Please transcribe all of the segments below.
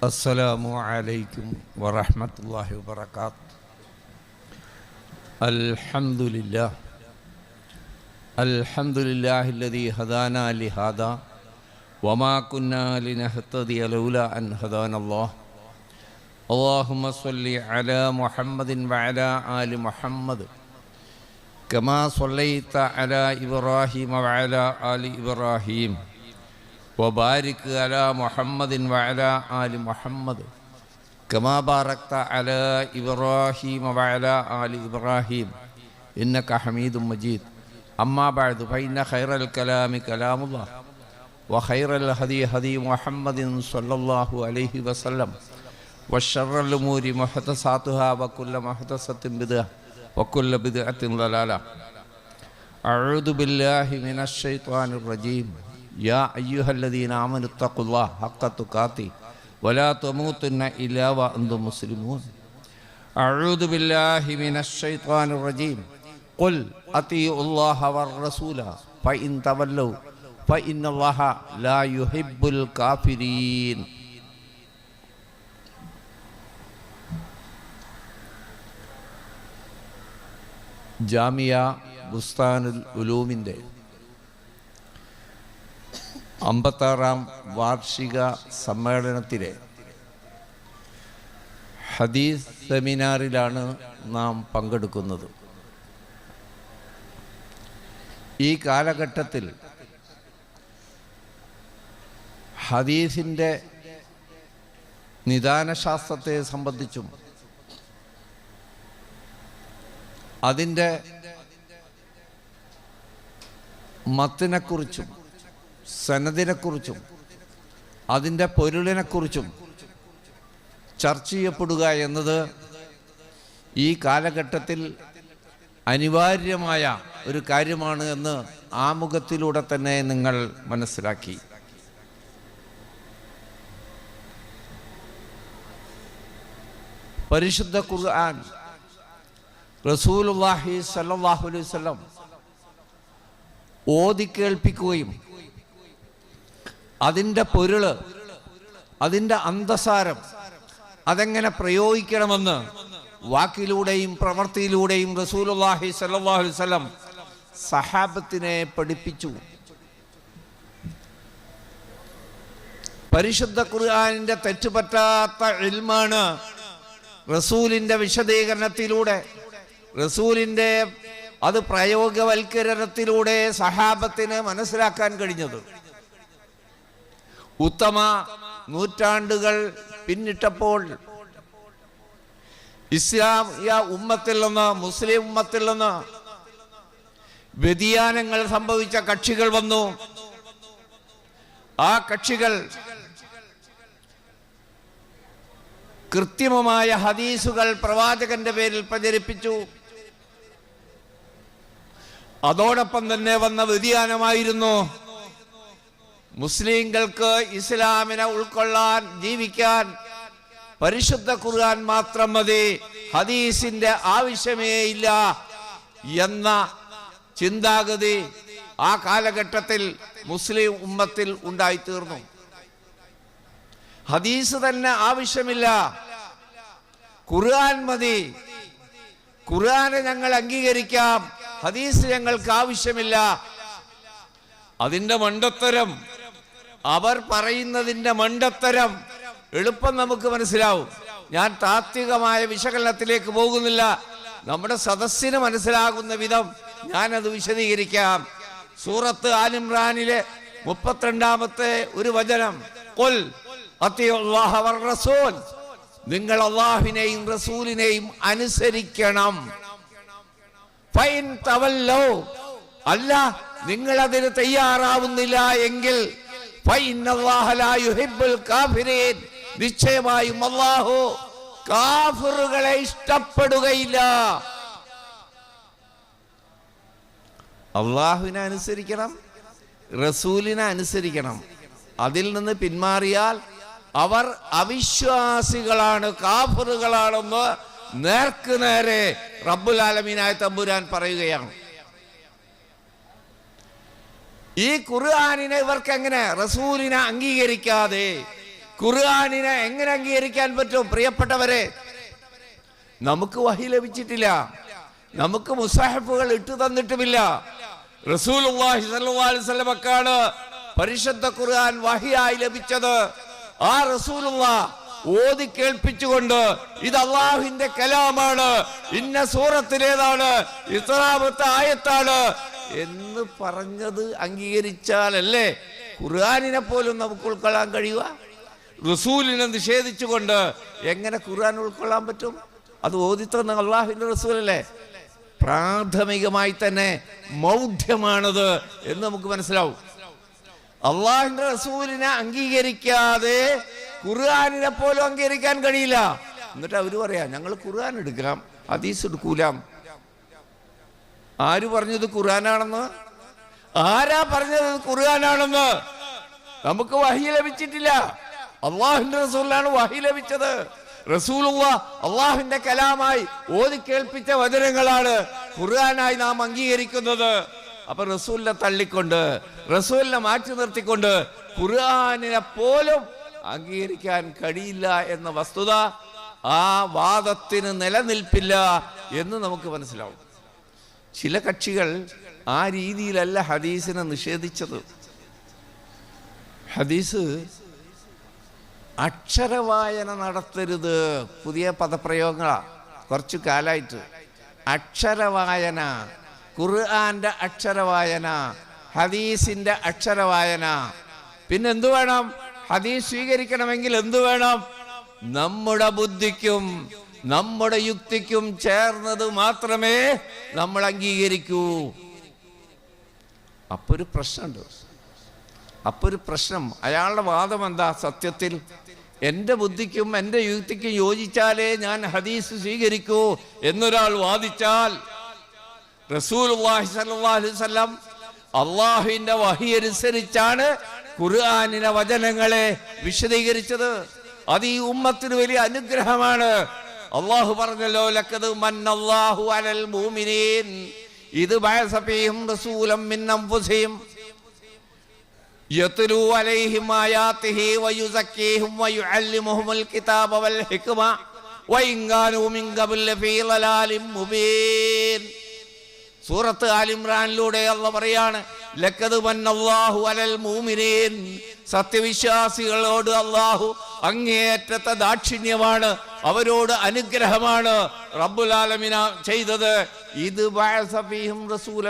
السلام عليكم ورحمة الله وبركاته الحمد لله الحمد لله الذي هدانا لهذا وما كنا لنهتدي لولا أن هدانا الله اللهم صل على محمد وعلى آل محمد كما صليت على إبراهيم وعلى آل إبراهيم وبارك على محمد وعلى آل محمد كما باركت على إبراهيم وعلى آل إبراهيم إنك حميد مجيد أما بعد فإن خير الكلام كلام الله وخير الهدي هدي محمد صلى الله عليه وسلم وشر الأمور محدثاتها وكل محدثة بدعة وكل بدعة ضلالة أعوذ بالله من الشيطان الرجيم يا أيها الذين آمنوا اتقوا الله حق تقاته ولا تموتن إلا وأنتم مسلمون أعوذ بالله من الشيطان الرجيم قل أطيعوا الله والرسول فإن تولوا فإن الله لا يحب الكافرين ജാമിയ ബുസ്താനുൽ ഉലൂമിൻ്റെ അമ്പത്താറാം വാർഷിക സമ്മേളനത്തിലെ ഹദീസ് സെമിനാറിലാണ് നാം പങ്കെടുക്കുന്നത്. ഈ കാലഘട്ടത്തിൽ ഹദീസിന്റെ നിദാനശാസ്ത്രത്തെ സംബന്ധിച്ചും അതിന്റെ മത്തിനെക്കുറിച്ചും സനദിനെക്കുറിച്ചും അതിന്റെ പൊരുളിനെക്കുറിച്ചും ചർച്ച ചെയ്യപ്പെടുക എന്നത് ഈ കാലഘട്ടത്തിൽ അനിവാര്യമായ ഒരു കാര്യമാണ് എന്ന് ആമുഖത്തിലൂടെ തന്നെ നിങ്ങൾ മനസ്സിലാക്കി. പരിശുദ്ധ ഖുർആൻ റസൂലുള്ളാഹി സ്വല്ലല്ലാഹു അലൈഹി വസല്ലം ഓതി കേൾപ്പിക്കുകയും അതിന്റെ പൊരുൾ അതിന്റെ അന്തസാരം അതെങ്ങനെ പ്രയോഗിക്കണമെന്ന് വാക്കിലൂടെയും പ്രവൃത്തിയിലൂടെയും റസൂലുള്ളാഹി സല്ലല്ലാഹു അലൈഹി വസല്ലം സഹാബത്തിനെ പഠിപ്പിച്ചു. പരിശുദ്ധ ഖുർആനിന്റെ തെറ്റുപറ്റാത്ത ഇൽമാണ് റസൂലിന്റെ വിശദീകരണത്തിലൂടെ റസൂലിന്റെ അത് പ്രയോഗവൽക്കരണത്തിലൂടെ സഹാബത്തിന് മനസ്സിലാക്കാൻ കഴിഞ്ഞത്. ഉത്തമ നൂറ്റാണ്ടുകൾ പിന്നിട്ടപ്പോൾ ഇസ്ലാമിയ ഉമ്മത്തിൽ നിന്ന് മുസ്ലിം ഉമ്മത്തിൽ നിന്ന് വ്യതിയാനങ്ങൾ സംഭവിച്ച കക്ഷികൾ വന്നു. ആ കക്ഷികൾ കൃത്രിമമായ ഹദീസുകൾ പ്രവാചകന്റെ പേരിൽ പ്രചരിപ്പിച്ചു. അതോടൊപ്പം തന്നെ വന്ന വ്യതിയാനമായിരുന്നു മുസ്ലിങ്ങൾക്ക് ഇസ്ലാമിനെ ഉൾക്കൊള്ളാൻ ജീവിക്കാൻ പരിശുദ്ധ ഖുർആൻ മാത്രം മതി ഹദീസിന്റെ ആവശ്യമേ ഇല്ല എന്ന ചിന്താഗതി ആ കാലഘട്ടത്തിൽ മുസ്ലിം ഉമ്മത്തിൽ ഉണ്ടായിത്തീർന്നു. ഹദീസ് തന്നെ ആവശ്യമില്ല. ഖുർആൻ മതി. ഖുർആനെ ഞങ്ങൾ അംഗീകരിക്കാം. ഹദീസ് ഞങ്ങൾക്ക് ആവശ്യമില്ല. അതിന്റെ മണ്ടത്തരം അവർ പറയുന്നതിന്റെ മണ്ടത്തരം എളുപ്പം നമുക്ക് മനസ്സിലാവും. ഞാൻ താത്വികമായ വിശകലനത്തിലേക്ക് പോകുന്നില്ല. നമ്മുടെ സദസ്സിന് മനസ്സിലാകുന്ന വിധം ഞാനത് വിശദീകരിക്കാം. സൂറത്ത് ആലിമ്രാനിലെ മുപ്പത്തിരണ്ടാമത്തെ ഒരു വചനം. കൊൽ റസൂൽ. നിങ്ങൾ അള്ളാഹിനെയും റസൂലിനെയും അനുസരിക്കണം. ഫൈൻ തവല്ലോ. അല്ല നിങ്ങൾ അതിന് തയ്യാറാവുന്നില്ല എങ്കിൽ നിശ്ചയമായും അള്ളാഹു കാഫിറുകളെ ഇഷ്ടപ്പെടുകയില്ല. അള്ളാഹുവിനെ അനുസരിക്കണം റസൂലിനെ അനുസരിക്കണം. അതിൽ നിന്ന് പിന്മാറിയാൽ അവർ അവിശ്വാസികളാണ് കാഫറുകളാണെന്ന് നേർക്കുനേരെ റബ്ബുൽ ആലമീനായ തമ്പുരാൻ പറയുകയാണ്. ഈ ഖുർആാനിനെ ഇവർക്ക് എങ്ങനെ റസൂലിനെ അംഗീകരിക്കാതെ ഖുർആാനിനെ എങ്ങനെ അംഗീകരിക്കാൻ പറ്റും? പ്രിയപ്പെട്ടവരെ നമുക്ക് വഹി ലഭിച്ചിട്ടില്ല. നമുക്ക് മുസാഹിഫുകൾ ഇട്ടു തന്നിട്ടുമില്ല. അലൈഹി വസല്ലമക്കാണ് പരിശുദ്ധ ഖുർആൻ വഹിയായി ലഭിച്ചത്. ആ റസൂലുള്ള ഓതി കേൾപ്പിച്ചുകൊണ്ട് ഇത് അള്ളാഹുവിന്റെ കലാമാണ്. ഇന്ന സൂറത്തിലേതാണ് ഇത്രാമത്തെ ആയത്താണ്. എന്ന് പറഞ്ഞത് അംഗീകരിച്ചാലല്ലേ ഖുർആാനിനെ പോലും നമുക്ക് ഉൾക്കൊള്ളാൻ കഴിയുക? റസൂലിനെ നിഷേധിച്ചുകൊണ്ട് എങ്ങനെ ഖുർആൻ ഉൾക്കൊള്ളാൻ പറ്റും? അത് ഓദിത്തന്ന അള്ളാഹുവിന്റെ റസൂലല്ലേ? പ്രാഥമികമായി തന്നെ മൗഢ്യമാണത് എന്ന് നമുക്ക് മനസ്സിലാവും. അള്ളാഹിന്റെ റസൂലിനെ അംഗീകരിക്കാതെ ഖുർആാനിനെ പോലും അംഗീകരിക്കാൻ കഴിയില്ല. എന്നിട്ട് അവർ പറയാ ഞങ്ങൾ ഖുർആൻ എടുക്കാം ഹദീസ് എടുക്കൂലാം. ആര് പറഞ്ഞത് ഖുർആനാണെന്ന്? ആരാ പറഞ്ഞത് ഖുർആനാണെന്ന്? നമുക്ക് വഹി ലഭിച്ചിട്ടില്ല. അള്ളാഹുന്റെ റസൂലാണ് വഹി ലഭിച്ചത്. റസൂലുള്ള അള്ളാഹുവിന്റെ കലാമായി ഓതി കേൾപ്പിച്ച വചനങ്ങളാണ് ഖുർആനായി നാം അംഗീകരിക്കുന്നത്. അപ്പൊ റസൂലിനെ തള്ളിക്കൊണ്ട് റസൂലിനെ മാറ്റി നിർത്തിക്കൊണ്ട് ഖുർആാനിനെ പോലും അംഗീകരിക്കാൻ കഴിയില്ല എന്ന വസ്തുത ആ വാദത്തിന് നിലനിൽപ്പില്ല എന്ന് നമുക്ക് മനസ്സിലാവും. ചില കക്ഷികൾ ആ രീതിയിലല്ല ഹദീസിനെ നിഷേധിച്ചത്. ഹദീസ് അക്ഷരവായന നടത്തരുത്. പുതിയ പദപ്രയോഗങ്ങളാ. കുറച്ചു കാലായിട്ട്. അക്ഷരവായന ഖുർആന്റെ അക്ഷരവായന ഹദീസിന്റെ അക്ഷരവായന. പിന്നെ എന്തു വേണം? ഹദീസ് സ്വീകരിക്കണമെങ്കിൽ എന്തു വേണം? നമ്മുടെ ബുദ്ധിക്കും നമ്മുടെ യുക്തിക്കും ചേർന്നത് മാത്രമേ നമ്മൾ അംഗീകരിക്കൂ. അപ്പൊ ഒരു പ്രശ്നമുണ്ട്. അപ്പൊ ഒരു പ്രശ്നം. അയാളുടെ വാദം എന്താ? സത്യത്തിൽ എന്റെ ബുദ്ധിക്കും എന്റെ യുക്തിക്കും യോജിച്ചാലേ ഞാൻ ഹദീസ് സ്വീകരിക്കൂ എന്നൊരാൾ വാദിച്ചാൽ റസൂൽ അള്ളാഹുവിന്റെ വഹി അനുസരിച്ചാണ് ഖുർആാനിലെ വചനങ്ങളെ വിശദീകരിച്ചത്. അത് ഈ ഉമ്മത്തിന് വലിയ അനുഗ്രഹമാണ്. അള്ളാഹു പറഞ്ഞല്ലോ ലക്കത് മന്നല്ലാഹു അലൽ മൂമിനീൻ ഇത് ബയസഫീഹും റസൂലം മിൻ അൻഫുസിഹിം. യത്ലു അലൈഹിം ആയാതിഹി വയുസക്കീഹും വയുഅല്ലിമുഹുൽ കിതാബ വൽ ഹിക്മ. വഇൻ കാനൂ മിൻ ഖബൽ ലഫീ ളലാലിൻ മുബീൻ. സൂറത്ത് ആലിമ്രാനിലൂടെ അല്ല പറയാണ് ലക്കത് മന്നല്ലാഹു അലൽ മൂമിനീൻ സത്യവിശ്വാസികളോട് അള്ളാഹു അങ്ങേയറ്റത്തെ ദാക്ഷിണ്യമാണ് അവരോട് അനുഗ്രഹമാണ് റബ്ബുലാലമിന ചെയ്തത്. ഇത്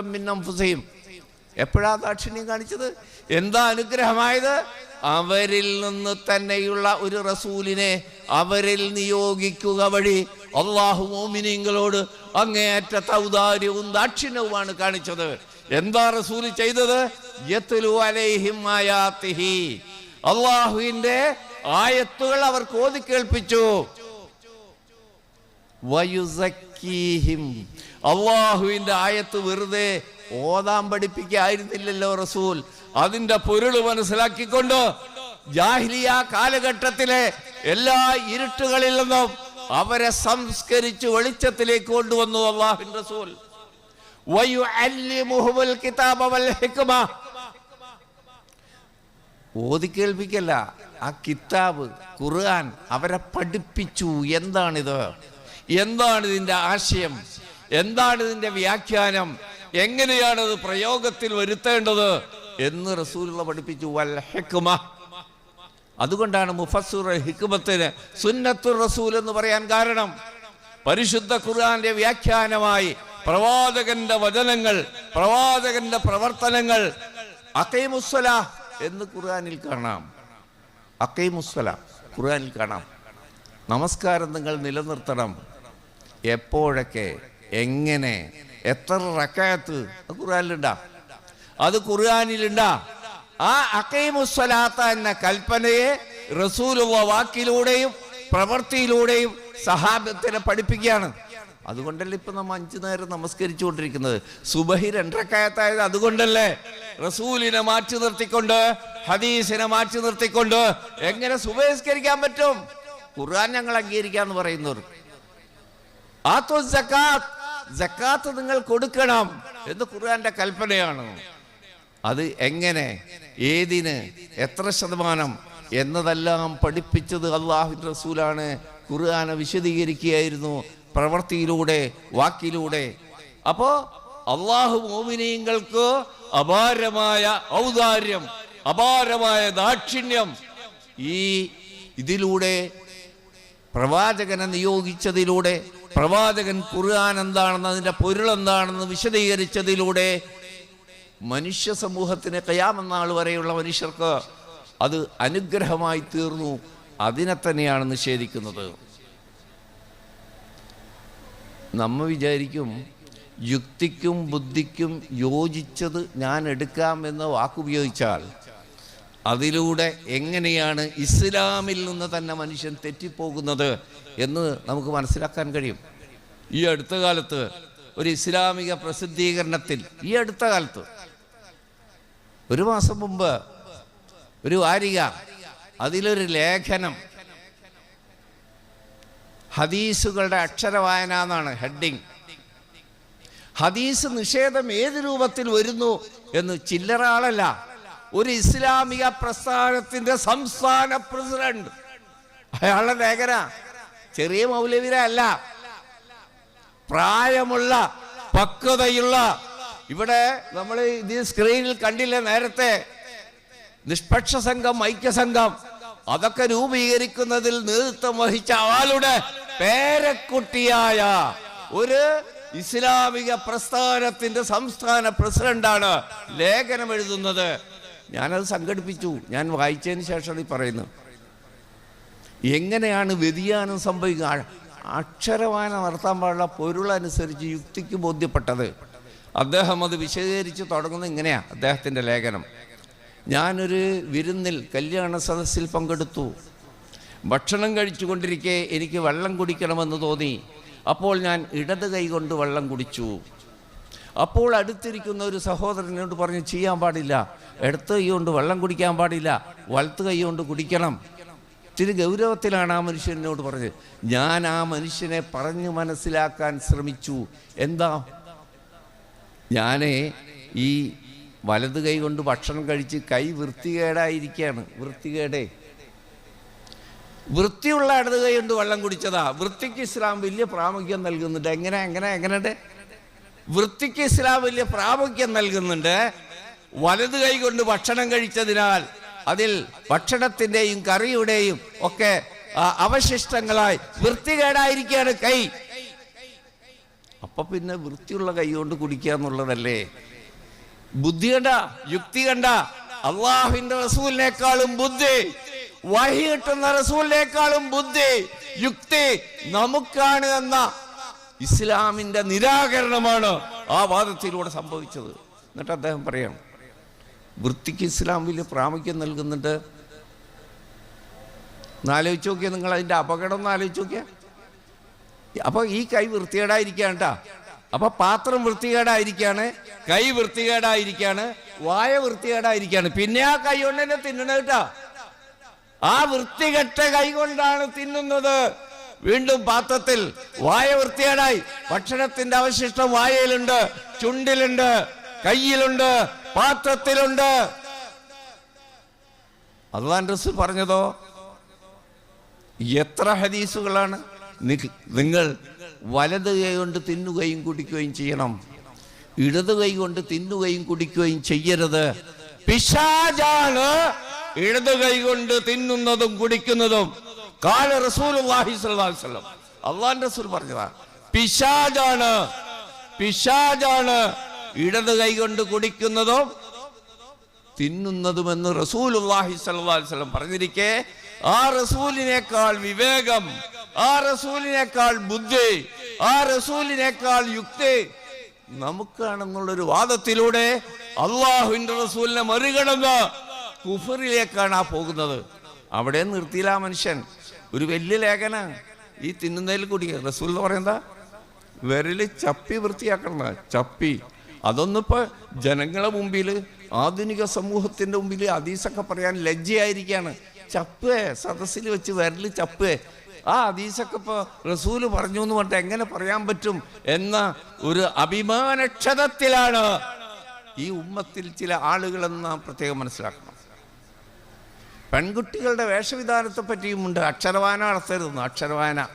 മിൻ അൻഫുസിഹിം. എപ്പോഴാ ദാക്ഷിണ്യം കാണിച്ചത്? എന്താ അനുഗ്രഹമായത്? അവരിൽ നിന്ന് തന്നെയുള്ള ഒരു റസൂലിനെ അവരിൽ നിയോഗിക്കുക വഴി അള്ളാഹു മോമിനിങ്ങളോട് അങ്ങേയറ്റത്തെ ഔദാര്യവും ദാക്ഷിണ്യവുമാണ് കാണിച്ചത്. എന്താ റസൂൽ ചെയ്തത്? അലൈഹിം ആയത്തുകൾ അവർക്ക് ഓതി കേൾപ്പിച്ചു. അള്ളാഹുവിന്റെ ആയത്ത് വെറുതെ ഓതാൻ പഠിപ്പിക്കായിരുന്നില്ലല്ലോ റസൂൽ. അതിന്റെ പൊരുൾ മനസ്സിലാക്കിക്കൊണ്ട് ജാഹിലിയ കാലഘട്ടത്തിലെ എല്ലാ ഇരുട്ടുകളിൽ നിന്നും അവരെ സംസ്കരിച്ച് വെളിച്ചത്തിലേക്ക് കൊണ്ടുവന്നു അള്ളാഹുൻ റസൂൽ. വയുഅല്ലിമുഹുൽ ആ കിതാബ് ഖുർആൻ അവരെ പഠിപ്പിച്ചു. എന്താണിത്? എന്താണ് ഇതിന്റെ ആശയം? എന്താണ് ഇതിന്റെ വ്യാഖ്യാനം? എങ്ങനെയാണ് ഇത് പ്രയോഗത്തിൽ വരുത്തേണ്ടത്? എന്ന് റസൂലുള്ള പഠിപ്പിച്ചു. വൽ ഹിക്മ. അതുകൊണ്ടാണ് മുഫസ്സുർ ഹിക്മത്തിന് സുന്നത്തുർ റസൂൽ എന്ന് പറയാൻ കാരണം. പരിശുദ്ധ ഖുർആന്റെ വ്യാഖ്യാനമായി പ്രവാചകന്റെ വചനങ്ങൾ പ്രവാചകന്റെ പ്രവർത്തനങ്ങൾ അക്കൈമുസ്വല എന്ന് ഖുർആനിൽ കാണാം. അക്കൈമുസ്വല ഖുർആനിൽ കാണാം. നമസ്കാരം നിങ്ങൾ നിലനിർത്തണം. എപ്പോഴൊക്കെ എങ്ങനെ എത്ര റക്കായത്ത് അത് ഖുർആാനിലുണ്ടാ. അത് ഖുർആാനിലുണ്ടാ. ആ അക്കൈമുസ്വലാത്ത എന്ന കൽപ്പനയെ റസൂലുള്ള വാക്കിലൂടെയും പ്രവൃത്തിയിലൂടെയും സഹാബത്തിനെ പഠിപ്പിക്കുകയാണ്. അതുകൊണ്ടല്ലേ ഇപ്പൊ നമ്മൾ അഞ്ചു നേരം നമസ്കരിച്ചു കൊണ്ടിരിക്കുന്നത് സുബഹി രണ്ടരക്കായത്തായത് അതുകൊണ്ടല്ലേ റസൂലിനെ മാറ്റി നിർത്തിക്കൊണ്ട് ഹദീസിനെ മാറ്റി നിർത്തിക്കൊണ്ട് എങ്ങനെ സുബഹിസ്കരിക്കാൻ പറ്റും? ഖുർആൻ ഞങ്ങൾ അംഗീകരിക്കാന്ന് പറയുന്നവർ. സക്കാത്ത് സക്കാത്ത് നിങ്ങൾ കൊടുക്കണം എന്ന് ഖുർആന്റെ കൽപ്പനയാണ്. അത് എങ്ങനെ ഏതിന് എത്ര ശതമാനം എന്നതെല്ലാം പഠിപ്പിച്ചത് അള്ളാഹു റസൂലാണ് ഖുർആാനെ വിശദീകരിക്കുകയായിരുന്നു പ്രവൃത്തിയിലൂടെ വാക്കിലൂടെ. അപ്പോൾ അള്ളാഹു മോമിനീങ്ങൾക്ക് അപാരമായ ഔദാര്യം അപാരമായ ദാക്ഷിണ്യം. ഈ ഇതിലൂടെ പ്രവാചകനെ നിയോഗിച്ചതിലൂടെ പ്രവാചകൻ ഖുർആൻ എന്താണെന്ന് അതിന്റെ പൊരുൾ എന്താണെന്ന് വിശദീകരിച്ചതിലൂടെ മനുഷ്യ സമൂഹത്തിന് കയാമെന്നാൾ വരെയുള്ള മനുഷ്യർക്ക് അത് അനുഗ്രഹമായി തീർന്നു. അതിനെ തന്നെയാണ് നിഷേധിക്കുന്നത്. നമ്മൾ വിചാരിക്കും യുക്തിക്കും ബുദ്ധിക്കും യോജിച്ചത് ഞാൻ എടുക്കാം എന്ന വാക്കുപയോഗിച്ചാൽ അതിലൂടെ എങ്ങനെയാണ് ഇസ്ലാമിൽ നിന്ന് തന്നെ മനുഷ്യൻ തെറ്റിപ്പോകുന്നത് എന്ന് നമുക്ക് മനസ്സിലാക്കാൻ കഴിയും. ഈ അടുത്ത കാലത്ത് ഒരു ഇസ്ലാമിക പ്രസിദ്ധീകരണത്തിൽ ഈ അടുത്ത കാലത്ത് ഒരു മാസം മുമ്പ് ഒരു വാരിക അതിലൊരു ലേഖനം ഹദീസുകളുടെ അക്ഷരവായന എന്നാണ് ഹെഡിങ്. ഹദീസ് നിഷേധം ഏത് രൂപത്തിൽ വരുന്നു എന്ന് ചില്ലറ ആളല്ല. ഒരു ഇസ്ലാമിക പ്രസ്ഥാനത്തിന്റെ സംസ്ഥാന പ്രസിഡന്റ്. അയാളുടെ ലേഖന ചെറിയ മൗലവിരല്ല പ്രായമുള്ള പക്വതയുള്ള ഇവിടെ നമ്മൾ ഇത് സ്ക്രീനിൽ കണ്ടില്ല നേരത്തെ? നിഷ്പക്ഷ സംഘം ഐക്യസംഘം അതൊക്കെ രൂപീകരിക്കുന്നതിൽ നേതൃത്വം വഹിച്ച ആളുടെ പേരക്കുട്ടിയായ ഒരു ഇസ്ലാമിക പ്രസ്ഥാനത്തിന്റെ സംസ്ഥാന പ്രസിഡന്റാണ് ലേഖനം എഴുതുന്നത്. ഞാനത് സംഘടിപ്പിച്ചു. ഞാൻ വായിച്ചതിന് ശേഷമാണ് ഈ പറയുന്നത് എങ്ങനെയാണ് വ്യതിയാനം സംഭവിക്കുക? അക്ഷരവായന നടത്താൻ പാടുള്ള പൊരുളനുസരിച്ച് യുക്തിക്ക് ബോധ്യപ്പെട്ടത്. അദ്ദേഹം അത് വിശദീകരിച്ച് തുടങ്ങുന്നത് ഇങ്ങനെയാണ് അദ്ദേഹത്തിന്റെ ലേഖനം. ഞാനൊരു വിരുന്നിൽ കല്യാണ സദസ്സിൽ പങ്കെടുത്തു. ഭക്ഷണം കഴിച്ചുകൊണ്ടിരിക്കെ എനിക്ക് വെള്ളം കുടിക്കണമെന്ന് തോന്നി. അപ്പോൾ ഞാൻ ഇടത് കൈ കൊണ്ട് വെള്ളം കുടിച്ചു. അപ്പോൾ അടുത്തിരിക്കുന്ന ഒരു സഹോദരനോട് പറഞ്ഞ് ചെയ്യാൻ പാടില്ല. ഇടത്ത് കൈ കൊണ്ട് വെള്ളം കുടിക്കാൻ പാടില്ല. വലത്ത് കൈ കൊണ്ട് കുടിക്കണം. ഇത്തിരി ഗൗരവത്തിലാണ് ആ മനുഷ്യനോട് പറഞ്ഞത്. ഞാൻ ആ മനുഷ്യനെ പറഞ്ഞു മനസ്സിലാക്കാൻ ശ്രമിച്ചു. എന്താ? ഞാനേ ഈ വലത് കൈ കൊണ്ട് ഭക്ഷണം കഴിച്ച് കൈ വൃത്തികേടായിരിക്കുകയാണ് വൃത്തികേടേ. വൃത്തിയുള്ള ഇടത് കൈ കൊണ്ട് വെള്ളം കുടിച്ചതാ. വൃത്തിക്ക് ഇസ്ലാം വലിയ പ്രാമുഖ്യം നൽകുന്നുണ്ട്. എങ്ങനെ എങ്ങനെ എങ്ങനെ വൃത്തിക്ക് ഇസ്ലാം വലിയ പ്രാമുഖ്യം നൽകുന്നുണ്ട്. വലത് കൈ കൊണ്ട് ഭക്ഷണം കഴിച്ചതിനാൽ അതിൽ ഭക്ഷണത്തിന്റെയും കറിയുടെയും ഒക്കെ അവശിഷ്ടങ്ങളായി വൃത്തികേടായിരിക്കുകയാണ് കൈ. അപ്പൊ പിന്നെ വൃത്തിയുള്ള കൈ കൊണ്ട് കുടിക്കുക എന്നുള്ളതല്ലേ? ബുദ്ധി കണ്ട യുക്തി കണ്ട അള്ളാഹുവിന്റെ റസൂലിനേക്കാളും ബുദ്ധി വഹി കിട്ടുന്ന റസൂലിനേക്കാളും ബുദ്ധി യുക്തി നമുക്കാണ് എന്ന ഇസ്ലാമിന്റെ നിരാകരണമാണ് ആ വാദത്തിലൂടെ സംഭവിച്ചത്. എന്നിട്ട് അദ്ദേഹം പറയാം വൃത്തിക്ക് ഇസ്ലാമിൽ പ്രാമുഖ്യം നൽകുന്നുണ്ട്. എന്നാലോചിച്ച് നോക്കിയാൽ നിങ്ങൾ അതിന്റെ അപകടം ഒന്ന് ആലോചിച്ച് നോക്കിയാൽ അപ്പോൾ ഈ കൈ വൃത്തികേടായിരിക്കാണ്ട അപ്പൊ പാത്രം വൃത്തികേടായിരിക്കാണ് കൈ വൃത്തികേടായിരിക്കാണ് വായ വൃത്തികേടായിരിക്കാണ്. പിന്നെ ആ കൈ കൊണ്ട് തന്നെ തിന്നണ കേട്ടാ ആ വൃത്തികെട്ട കൈ കൊണ്ടാണ് തിന്നുന്നത്. വീണ്ടും പാത്രത്തിൽ വായ വൃത്തിയേടായി ഭക്ഷണത്തിന്റെ അവശിഷ്ടം വായയിലുണ്ട് ചുണ്ടിലുണ്ട് കയ്യിലുണ്ട് പാത്രത്തിലുണ്ട്. അള്ളാൻ റസൂൽ പറഞ്ഞതോ? എത്ര ഹദീസുകളാണ് നിങ്ങൾ വലത് കൈ കൊണ്ട് തിന്നുകയും കുടിക്കുകയും ചെയ്യണം. ഇടത് കൈ കൊണ്ട് തിന്നുകയും കുടിക്കുകയും ചെയ്യരുത്. പിശാജാണ് ഇടത് കൈ കൊണ്ട് തിന്നുന്നതും കുടിക്കുന്നതും. കാല റസൂലുള്ളാഹി സ്വല്ലല്ലാഹി അലൈഹി വസല്ലം. അള്ളാൻ റസൂൽ പറഞ്ഞതാ പിശാജാണ് പിശാജാണ് ഇടത് കൈ കൊണ്ട് കുടിക്കുന്നതും തിന്നുന്നതുമെന്ന് റസൂലുള്ളാഹി സ്വല്ലല്ലാഹി അലൈഹി വസല്ലം പറഞ്ഞിരിക്കെ ആ റസൂലിനേക്കാൾ വിവേകം ആ റസൂലിനേക്കാൾ ബുദ്ധി ആ റസൂലിനേക്കാൾ യുക്തി നമുക്കാണെന്നുള്ളൊരു വാദത്തിലൂടെ അള്ളാഹുവിന്റെ റസൂലിനെ മറികടന്ന് കുഫറിലേക്കാണ് ആ പോകുന്നത്. അവിടെ നിർത്തിയില്ല മനുഷ്യൻ. ഒരു വലിയ ലേഖന. ഈ തിന്നുന്നതിൽ കൂടി റസൂൽ എന്ന് പറയുന്നതാ വിരൽ ചപ്പി വൃത്തിയാക്കണ ചപ്പി. അതൊന്നിപ്പോ ജനങ്ങളെ മുമ്പിൽ ആധുനിക സമൂഹത്തിന്റെ മുമ്പിൽ അതീസൊക്കെ പറയാൻ ലജ്ജയായിരിക്കാണ്. ചപ്പ് സദസ്സിൽ വെച്ച് വിരൽ ചപ്പ് ആ അതീസൊക്കെ ഇപ്പൊ റസൂൽ പറഞ്ഞു എന്ന് പറഞ്ഞിട്ട് എങ്ങനെ പറയാൻ പറ്റും എന്ന ഒരു അഭിമാനക്ഷതത്തിലാണ് ഈ ഉമ്മത്തിൽ ചില ആളുകളെന്ന് നാം പ്രത്യേകം മനസ്സിലാക്കണം. പെൺകുട്ടികളുടെ വേഷവിധാനത്തെ പറ്റിയുമുണ്ട് അക്ഷരവായന നടത്തരുതെന്ന്. അക്ഷരവായന.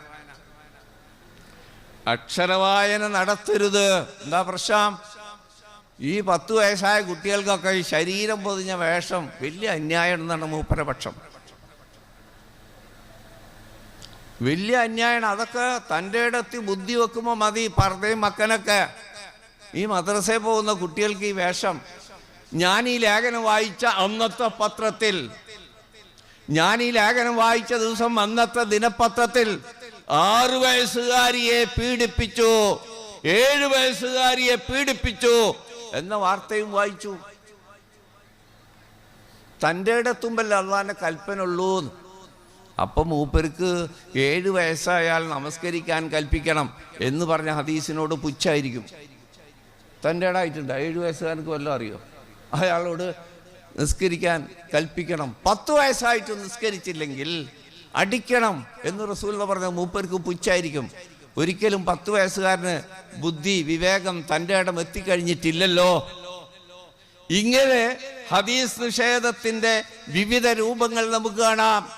അക്ഷരവായന നടത്തരുത്. എന്താ പ്രശ്നം? ഈ പത്ത് വയസ്സായ കുട്ടികൾക്കൊക്കെ ഈ ശരീരം പൊതിഞ്ഞ വേഷം വലിയ അന്യായം എന്നാണ് മൂപ്പരപക്ഷം വലിയ അന്യായമാണ്. അതൊക്കെ തന്റെ ഇടത്ത് ബുദ്ധി വെക്കുമ്പോൾ മതി. പറയും മക്കനൊക്കെ. ഈ മദ്രസയിൽ പോകുന്ന കുട്ടികൾക്ക് ഈ വേഷം. ഞാൻ ഈ ലേഖനം വായിച്ച അന്നത്തെ പത്രത്തിൽ ഞാൻ ഈ ലേഖനം വായിച്ച ദിവസം അന്നത്തെ ദിനപത്രത്തിൽ ആറു വയസ്സുകാരിയെ പീഡിപ്പിച്ചു. ഏഴു വയസ്സുകാരിയെ പീഡിപ്പിച്ചു എന്ന വാർത്തയും വായിച്ചു. തന്റെ ഇടത്തുമ്പല്ല കൽപ്പന ഉള്ളൂ അപ്പം മൂപ്പർക്ക് ഏഴ് വയസ്സായാൽ നമസ്കരിക്കാൻ കൽപ്പിക്കണം എന്ന് പറഞ്ഞ ഹദീസിനോട് പുച്ഛായിരിക്കും. തന്റെ ഇടായിട്ടുണ്ട് ഏഴ് വയസ്സുകാർക്ക് വല്ലതും അറിയോ? അയാളോട് നിസ്കരിക്കാൻ കൽപ്പിക്കണം. പത്ത് വയസ്സായിട്ട് നിസ്കരിച്ചില്ലെങ്കിൽ അടിക്കണം എന്ന് റസൂൽ പറഞ്ഞ മൂപ്പർക്ക് പുച്ഛായിരിക്കും. ഒരിക്കലും പത്ത് വയസ്സുകാരന് ബുദ്ധി വിവേകം തന്റെ ഇടം എത്തിക്കഴിഞ്ഞിട്ടില്ലല്ലോ. ഇങ്ങനെ ഹദീസ് നിഷേധത്തിന്റെ വിവിധ രൂപങ്ങൾ നമുക്ക് കാണാം.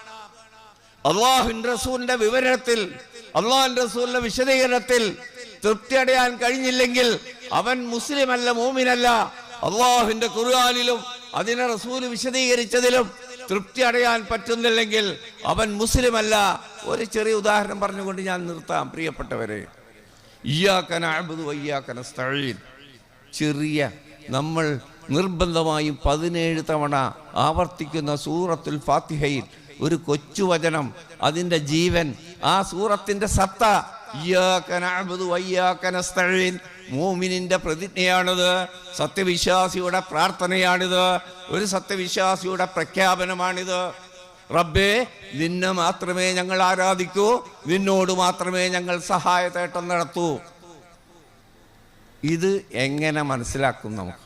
അള്ളാഹുൻ റസൂലിന്റെ വിവരണത്തിൽ അള്ളാഹുൻ റസൂലിന്റെ വിശദീകരണത്തിൽ തൃപ്തി അടയാൻ കഴിഞ്ഞില്ലെങ്കിൽ അവൻ മുസ്ലിമല്ല മോമിനല്ല. അള്ളാഹുവിന്റെ ഖുർആാനിലും അതിനെ റസൂൽ വിശദീകരിച്ചതിലും തൃപ്തി അടയാൻ പറ്റുന്നില്ലെങ്കിൽ അവൻ മുസ്ലിം അല്ല ഒരു ചെറിയ ഉദാഹരണം പറഞ്ഞുകൊണ്ട് ഞാൻ നിർത്താം പ്രിയപ്പെട്ടവരെ. ചെറിയ നമ്മൾ നിർബന്ധമായും പതിനേഴ് തവണ ആവർത്തിക്കുന്ന സൂറത്തുൽ ഫാത്തിഹയിൽ ഒരു കൊച്ചു വചനം അതിന്റെ ജീവൻ ആ സൂറത്തിന്റെ സത്ത. മൂമിനിന്റെ പ്രതിജ്ഞയാണിത്. സത്യവിശ്വാസിയുടെ പ്രാർത്ഥനയാണിത്. ഒരു സത്യവിശ്വാസിയുടെ പ്രഖ്യാപനമാണിത്. റബ്ബേ നിന്നെ മാത്രമേ ഞങ്ങൾ ആരാധിക്കൂ. നിന്നോട് മാത്രമേ ഞങ്ങൾ സഹായതേട്ടം നടത്തൂ. ഇത് എങ്ങനെ മനസ്സിലാക്കും നമുക്ക്?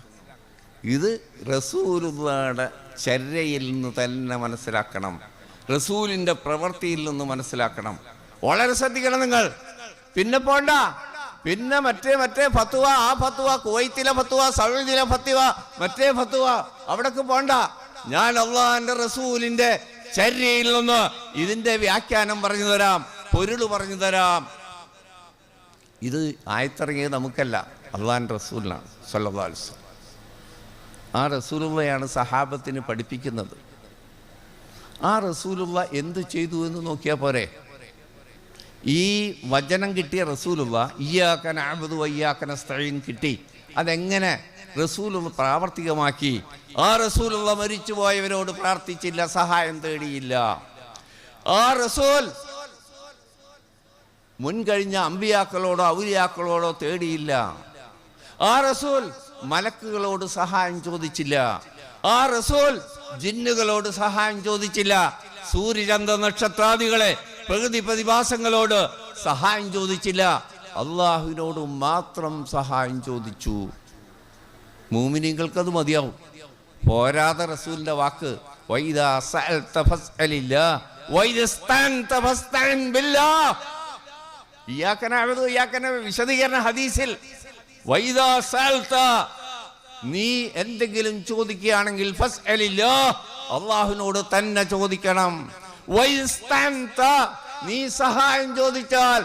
ഇത് റസൂലുള്ളയുടെ ചര്യയിൽ നിന്ന് തന്നെ മനസ്സിലാക്കണം. റസൂലിന്റെ പ്രവൃത്തിയിൽ നിന്ന് മനസ്സിലാക്കണം. വളരെ ശ്രദ്ധിക്കണം നിങ്ങൾ. പിന്നെ പോണ്ട. പിന്നെ മറ്റേ മറ്റേ ഫത്തുവ ആ ഫത്തുവ കുവൈത്തിലെ ഫത്തുവ സൗദിയിലെ ഫത്തുവ മറ്റേ ഫത്തുവ. അവിടേക്ക് പോണ്ട. ഞാൻ അള്ളാഹാന്റെ റസൂലിന്റെ ചര്യയിൽ നിന്ന് ഇതിന്റെ വ്യാഖ്യാനം പറഞ്ഞു തരാം പൊരുൾ പറഞ്ഞു തരാം. ഇത് ആയത്തിറങ്ങിയത് നമുക്കല്ല അള്ളാഹാൻ റസൂലിനാണ് വസല്ലം. ആ റസൂലുള്ളയാണ് സഹാബത്തിന് പഠിപ്പിക്കുന്നത്. ആ റസൂലുള്ള എന്ത് ചെയ്തു എന്ന് നോക്കിയാൽ പോരെ? ഈ വചനം കിട്ടിയ റസൂലുള്ള ഇയാക്കൻ അബദു വയ്യാക്കന സ്തഴീൻ കിട്ടി. അതെങ്ങനെ റസൂലുള്ള പ്രാവർത്തികമാക്കി? ആ റസൂലുള്ള മരിച്ചുപോയവരോട് പ്രാർത്ഥിച്ചില്ല സഹായം തേടിയില്ല. ആ റസൂൽ മുൻകഴിഞ്ഞ അമ്പിയാക്കളോടോ ഔലിയാക്കളോടോ തേടിയില്ല. ആ റസൂൽ മലക്കുകളോട് സഹായം ചോദിച്ചില്ല. ആ റസൂൽ ജിന്നുകളോട് സഹായം ചോദിച്ചില്ല. സൂര്യചന്ദ്ര നക്ഷത്രാദികളെ പ്രകൃതി പ്രതിഭാസങ്ങളോട് സഹായം ചോദിച്ചില്ല. അള്ളാഹുവിനോട് മാത്രം സഹായം ചോദിച്ചു. മൂമിനിങ്ങൾക്കത് മതിയാവും. പോരാതെ റസൂലിന്റെ വാക്ക് വിശദീകരണ ഹദീസിൽ നീ എന്തെങ്കിലും ചോദിക്കുകയാണെങ്കിൽ അള്ളാഹുവിനോട് തന്നെ ചോദിക്കണം. നീ സഹായം ചോദിച്ചാൽ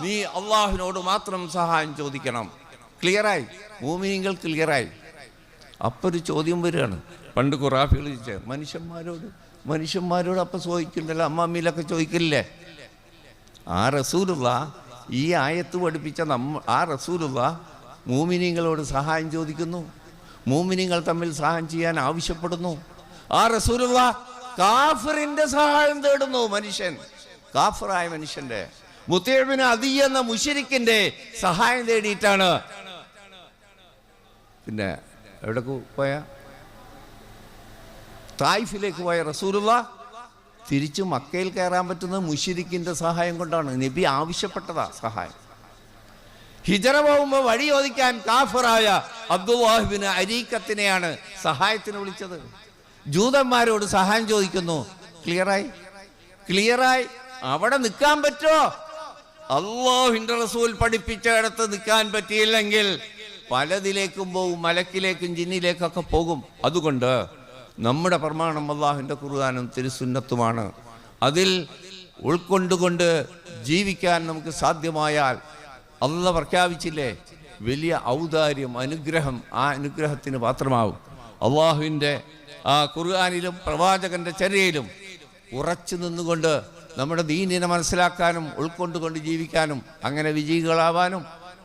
നീ അള്ളാഹുവിനോട് മാത്രം സഹായം ചോദിക്കണം. ക്ലിയറായി മൂമിനിങ്ങൾ ക്ലിയറായി അപ്പൊ ഒരു ചോദ്യം വരികയാണ്. പണ്ട് ഖുറാഫികൾ ചോദിച്ചത് മനുഷ്യന്മാരോട് മനുഷ്യന്മാരോട് അപ്പൊ ചോദിക്കുന്നില്ല അമ്മാമ്മയിലൊക്കെ ചോദിക്കില്ലേ? ആ റസൂലുള്ള ഈ ആയത്ത് പഠിപ്പിച്ച നമ്മ ആ റസൂലുള്ള മൂമിനിങ്ങളോട് സഹായം ചോദിക്കുന്നു. മൂമിനിങ്ങൾ തമ്മിൽ സഹായം ചെയ്യാൻ ആവശ്യപ്പെടുന്നു. ആ റസൂലുള്ള കാഫിറിന്റെ സഹായം തേടുന്നു മനുഷ്യൻ. കാഫിറായ മനുഷ്യന്റെ. മുത്തേബിന് അതി എന്ന മുഷിരിക്കിന്റെ സഹായം തേടിയിട്ടാണ്. പിന്നെ എവിടെ പോയ? തായ്ഫിലേക്ക് പോയ റസൂലുള്ള. തിരിച്ചു മക്കയിൽ കയറാൻ പറ്റുന്നത് മുഷിരിക്കിന്റെ സഹായം കൊണ്ടാണ്. നബി ആവശ്യപ്പെട്ടതാ സഹായം. ഹിജറ പോകുമ്പോൾ വഴി ചോദിക്കാൻ കാഫറായ അബ്ദുവാഹിബിന് അരീക്കത്തിനെയാണ് സഹായത്തിന് വിളിച്ചത്. ജൂതന്മാരോട് സഹായം ചോദിക്കുന്നു. ക്ലിയറായി ക്ലിയറായി അവിടെ നിൽക്കാൻ പറ്റുമോ അള്ളാഹിന്റെ റസൂൽ പഠിപ്പിച്ചിടത്ത് നിൽക്കാൻ പറ്റിയില്ലെങ്കിൽ പലതിലേക്കും പോകും മലക്കിലേക്കും ജിന്നിലേക്കൊക്കെ പോകും. അതുകൊണ്ട് നമ്മുടെ പ്രമാണം അള്ളാഹുവിന്റെ ഖുർആാനും തിരുസുന്നത്തുമാണ്. അതിൽ ഉൾക്കൊണ്ടുകൊണ്ട് ജീവിക്കാൻ നമുക്ക് സാധ്യമായാൽ അള്ള പ്രഖ്യാപിച്ചില്ലേ? വലിയ ഔദാര്യം അനുഗ്രഹം ആ അനുഗ്രഹത്തിന് പാത്രമാവും അള്ളാഹുവിന്റെ ആ ഖുർആാനിലും പ്രവാചകന്റെ ചര്യയിലും ഉറച്ചു നിന്നുകൊണ്ട് നമ്മുടെ ദീനിനെ മനസ്സിലാക്കാനും ഉൾക്കൊണ്ടുകൊണ്ട് ജീവിക്കാനും അങ്ങനെ വിജയികളാവാനും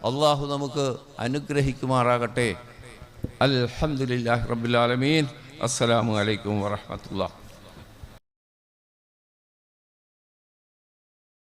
അള്ളാഹു നമുക്ക് അനുഗ്രഹിക്കുമാറാകട്ടെ. അൽഹംദുലില്ലാഹി റബുലാലമീൻ അസ്സലാമു അലൈക്കും വറഹ്മത്തുള്ളാഹി.